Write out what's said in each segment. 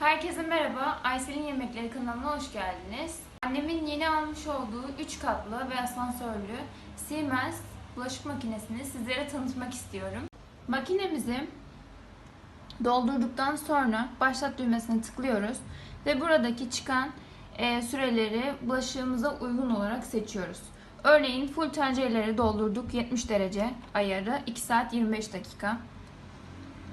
Herkese merhaba. Aysel'in Yemekleri kanalına hoş geldiniz. Annemin yeni almış olduğu 3 katlı ve asansörlü Siemens bulaşık makinesini sizlere tanıtmak istiyorum. Makinemizi doldurduktan sonra başlat düğmesine tıklıyoruz ve buradaki çıkan e, süreleri bulaşığımıza uygun olarak seçiyoruz. Örneğin full tencereleri doldurduk 70 derece ayarı 2 saat 25 dakika.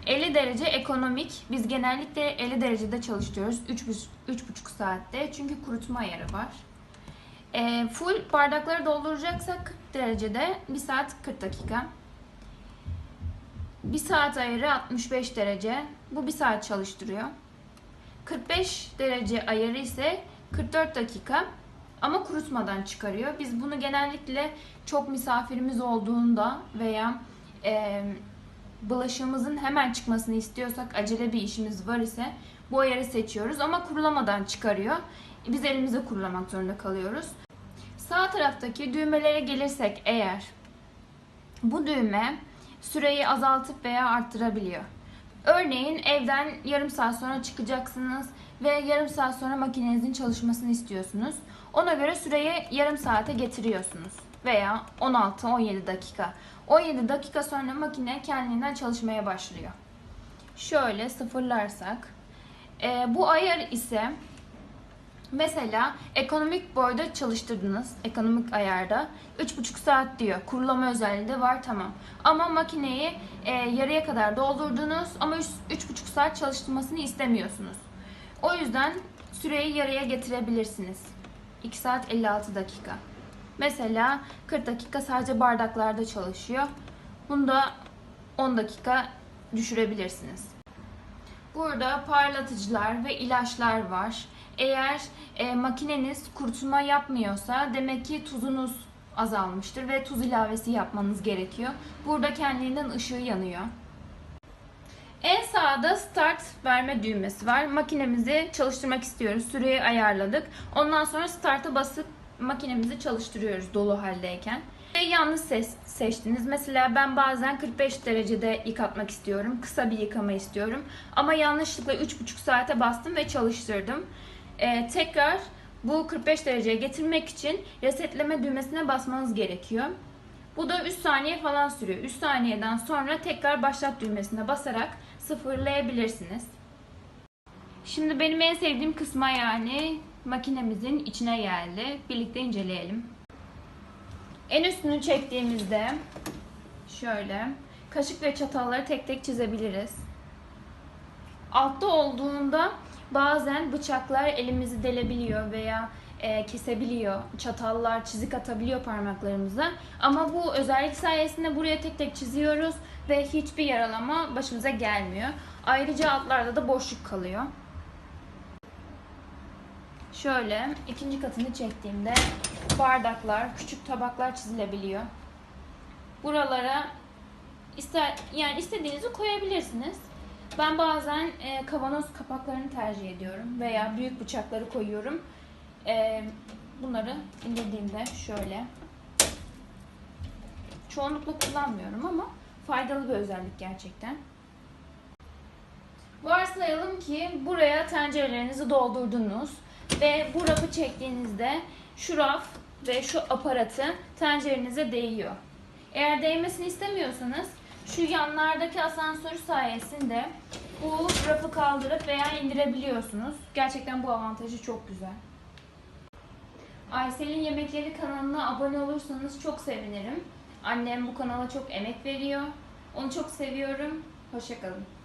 50 derece ekonomik. Biz genellikle 50 derecede çalıştırıyoruz. 3,5 saatte. Çünkü kurutma ayarı var. E, full bardakları dolduracaksak 40 derecede 1 saat 40 dakika. 1 saat ayarı 65 derece. Bu 1 saat çalıştırıyor. 45 derece ayarı ise 44 dakika ama kurutmadan çıkarıyor. Biz bunu genellikle çok misafirimiz olduğunda veya e, bulaşığımızın hemen çıkmasını istiyorsak, acele bir işimiz var ise bu ayarı seçiyoruz ama kurulamadan çıkarıyor. Biz elimize kurulamak zorunda kalıyoruz. Sağ taraftaki düğmelere gelirsek eğer bu düğme süreyi azaltıp veya arttırabiliyor. Örneğin evden yarım saat sonra çıkacaksınız ve yarım saat sonra makinenizin çalışmasını istiyorsunuz. Ona göre süreyi yarım saate getiriyorsunuz veya 16-17 dakika. 17 dakika sonra makine kendinden çalışmaya başlıyor. Şöyle sıfırlarsak e, bu ayar ise mesela ekonomik boyda çalıştırdınız ekonomik ayarda. 3,5 saat diyor kurulama özelliği de var tamam. Ama makineyi e, yarıya kadar doldurdunuz ama 3,5 saat çalıştırmasını istemiyorsunuz. O yüzden süreyi yarıya getirebilirsiniz. 2 saat 56 dakika Mesela 40 dakika sadece bardaklarda çalışıyor. Bunu da 10 dakika düşürebilirsiniz. Burada parlatıcılar ve ilaçlar var. Eğer e, makineniz kurutma yapmıyorsa demek ki tuzunuz azalmıştır ve tuz ilavesi yapmanız gerekiyor. Burada kendinden ışığı yanıyor. En sağda start verme düğmesi var. Makinemizi çalıştırmak istiyoruz. Süreyi ayarladık. Ondan sonra start'a basıp makinemizi çalıştırıyoruz dolu haldeyken. Ve yanlış ses seçtiniz. Mesela ben bazen 45 derecede yıkatmak istiyorum. Kısa bir yıkama istiyorum. Ama yanlışlıkla 3,5 saate bastım ve çalıştırdım. Ee, tekrar bu 45 dereceye getirmek için resetleme düğmesine basmanız gerekiyor. Bu da 3 saniye falan sürüyor. 3 saniyeden sonra tekrar başlat düğmesine basarak sıfırlayabilirsiniz. Şimdi benim en sevdiğim kısma yani makinemizin içine geldi. Birlikte inceleyelim. En üstünü çektiğimizde şöyle kaşık ve çatalları tek tek çizebiliriz. Altta olduğunda bazen bıçaklar elimizi delebiliyor veya e, kesebiliyor. Çatallar çizik atabiliyor parmaklarımıza. Ama bu özellik sayesinde buraya tek tek çiziyoruz ve hiçbir yaralama başımıza gelmiyor. Ayrıca altlarda da boşluk kalıyor. Şöyle ikinci katını çektiğimde bardaklar, küçük tabaklar çizilebiliyor. Buralara ister yani istediğinizi koyabilirsiniz. Ben bazen e, kavanoz kapaklarını tercih ediyorum veya büyük bıçakları koyuyorum. E, bunları indirdiğimde şöyle çoğunlukla kullanmıyorum ama faydalı bir özellik gerçekten. Varsayalım ki buraya tencerelerinizi doldurdunuz ve bu rafı çektiğinizde şu raf ve şu aparatı tencerenize değiyor. Eğer değmesini istemiyorsanız şu yanlardaki asansör sayesinde bu rafı kaldırıp veya indirebiliyorsunuz. Gerçekten bu avantajı çok güzel. Aysel'in Yemekleri kanalına abone olursanız çok sevinirim. Annem bu kanala çok emek veriyor. Onu çok seviyorum. Hoşçakalın.